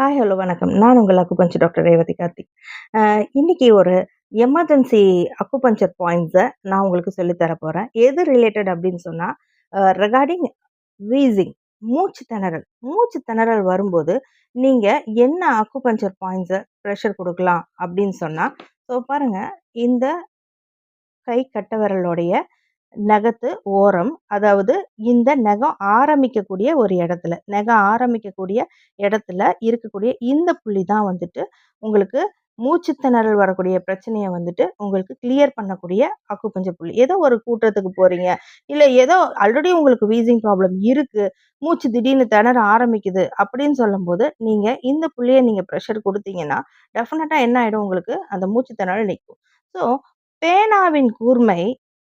Hi hello வணக்கம். நான் உங்கள் அக்குபஞ்சர் டாக்டர் ரேவதி கார்த்திக். இன்றைக்கி இன்னைக்கு ஒரு எமர்ஜென்சி அக்குபஞ்சர் பாயிண்ட்ஸை நான் உங்களுக்கு சொல்லித்தர போகிறேன் எது ரிலேட்டட் அப்படின்னு சொன்னால் ரெகார்டிங் வீசிங் மூச்சு திணறல். மூச்சு திணறல் வரும்போது நீங்கள் என்ன அக்குபஞ்சர் பாயிண்ட்ஸை ப்ரெஷர் கொடுக்கலாம் அப்படின்னு சொன்னால் ஸோ பாருங்கள் இந்த கை கட்டவரலுடைய நகத்து ஓரம் அதாவது இந்த நகம் ஆரம்பிக்கக்கூடிய ஒரு இடத்துல நகம் ஆரம்பிக்கக்கூடிய இடத்துல இருக்கக்கூடிய இந்த புள்ளி தான் வந்துட்டு உங்களுக்கு மூச்சு திணறல் வரக்கூடிய பிரச்சனையை வந்துட்டு உங்களுக்கு கிளியர் பண்ணக்கூடிய அக்குப்பஞ்ச புள்ளி. ஏதோ ஒரு கூட்டத்துக்கு போறீங்க இல்லை ஏதோ ஆல்ரெடி உங்களுக்கு வீசிங் ப்ராப்ளம் இருக்கு மூச்சு திடீர்னு திணற ஆரம்பிக்குது அப்படின்னு சொல்லும்போது நீங்கள் இந்த புள்ளியை நீங்கள் ப்ரெஷர் கொடுத்தீங்கன்னா டெஃபினட்டாக என்ன ஆகிடும் உங்களுக்கு? அந்த மூச்சு திணறல் நிற்கும் ஸோ பேனாவின் கூர்மை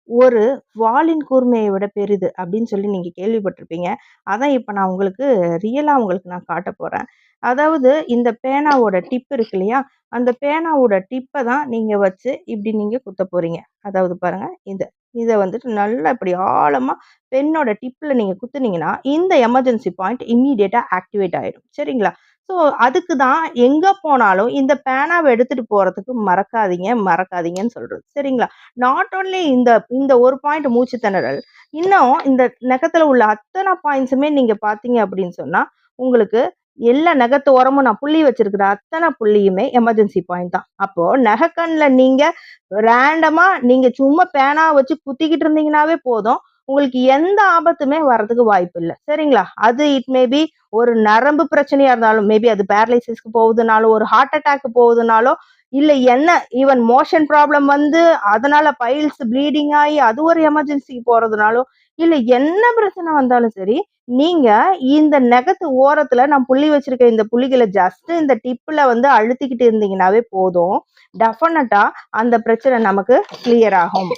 ஒரு வாளின் கூர்மையை விட பெரிது அப்படின்னு சொல்லி நீங்கள் கேள்விப்பட்டிருப்பீங்க. அதான் இப்போ நான் உங்களுக்கு ரியலாக உங்களுக்கு நான் காட்ட போகிறேன் அதாவது இந்த பேனாவோட டிப் இருக்கு இல்லையா? அந்த பேனாவோட டிப்பை தான் நீங்கள் வச்சு இப்படி நீங்கள் குத்த போகிறீங்க அதாவது பாருங்கள் இதை. இதை வந்துட்டு நல்லா இப்படி ஆழமாக பெண்ணோட டிப்பில் நீங்கள் குத்துனீங்கன்னா இந்த எமர்ஜென்சி பாயிண்ட் இம்மீடியட்டாக ஆக்டிவேட் ஆகிடும் சரிங்களா? ஸோ அதுக்கு தான் எங்கே போனாலும் இந்த பேனாவை எடுத்துகிட்டு போகிறதுக்கு மறக்காதீங்க மறக்காதீங்கன்னு சொல்கிறது சரிங்களா? நாட் ஓன்லி இந்த இந்த ஒரு பாயிண்ட் மூச்சு திணறல் இன்னும் இந்த நகத்தில் உள்ள அத்தனை பாயிண்ட்ஸுமே நீங்கள் பார்த்தீங்க அப்படின்னு சொன்னால் உங்களுக்கு எல்லா நகத்து உரமும் நான் புள்ளி வச்சிருக்கிற அத்தனை புள்ளியுமே எமர்ஜென்சி பாயிண்ட் தான். அப்போ நகக்கண்ணில் நீங்கள் ரேண்டமாக நீங்கள் சும்மா பேனா வச்சு குத்திக்கிட்டு இருந்தீங்கன்னாவே போதும். உங்களுக்கு எந்த ஆபத்துமே வர்றதுக்கு வாய்ப்பு இல்லை சரிங்களா? அது இட் மேபி ஒரு நரம்பு பிரச்சனையா இருந்தாலும் மேபி அது பேரலைசிஸ்க்கு போகுதுனாலும் ஒரு ஹார்ட் அட்டாக் போகுதுனாலும் இல்ல என்ன ஈவன் மோஷன் ப்ராப்ளம் வந்து அதனால பைல்ஸ் ப்ளீடிங் ஆகி அது ஒரு எமர்ஜென்சிக்கு போறதுனாலும் இல்ல என்ன பிரச்சனை வந்தாலும் சரி நீங்க இந்த நெகத்து ஓரத்துல நான் புள்ளி வச்சிருக்க இந்த புள்ளிகளை ஜஸ்ட் இந்த டிப்ல வந்து அழுத்திக்கிட்டு இருந்தீங்கன்னாவே போதும். டெஃபினட்டா அந்த பிரச்சனை நமக்கு கிளியர் ஆகும்.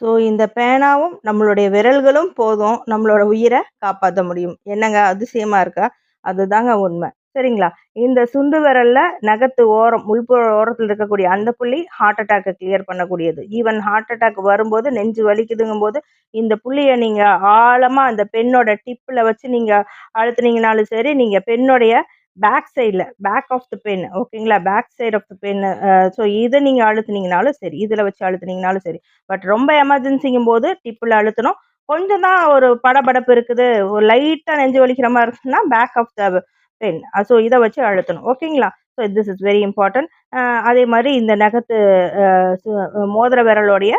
ஸோ இந்த பேனாவும் நம்மளுடைய விரல்களும் போதும். நம்மளோட உயிரை காப்பாற்ற முடியும். என்னங்க அதிசயமா இருக்கா? அதுதாங்க உண்மை. சரிங்களா? இந்த சுண்டு விரல்ல நகத்து ஓரம் உள்புற ஓரத்தில் இருக்கக்கூடிய அந்த புள்ளி ஹார்ட் அட்டாக்கை கிளியர் பண்ணக்கூடியது. ஈவன் ஹார்ட் அட்டாக் வரும்போது நெஞ்சு வலிக்குதுங்கும் போது இந்த புள்ளியை நீங்க ஆழமா அந்த பெண்ணோட டிப்பில் வச்சு நீங்க அழுத்துனீங்கனாலும் சரி நீங்க பெண்ணுடைய பேக் சைடில் பேக் ஆஃப் த பென் ஓகேங்களா back side of the pen so இதை நீங்கள் அழுத்துனீங்கனாலும் சரி இதில் வச்சு அழுத்துனீங்கனாலும் சரி பட் ரொம்ப எமர்ஜென்சிங்கும் போது டிப்பில் அழுத்தணும். கொஞ்சம் தான் ஒரு படபடப்பு இருக்குது ஒரு லைட்டாக நெஞ்சு வலிக்கிற மாதிரி இருக்குன்னா back of the pen so இதை வச்சு அழுத்தணும் ஓகேங்களா so this is very important அதே மாதிரி இந்த நகத்து மோதிர விரலோடைய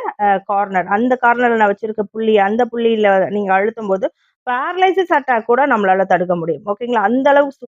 கார்னர் அந்த கார்னரில் நான் வச்சுருக்க புள்ளி அந்த புள்ளியில் நீங்கள் அழுத்தும் போது பேரலைசிஸ் அட்டாக் கூட நம்மளால தடுக்க முடியும் ஓகேங்களா அந்த அளவுக்கு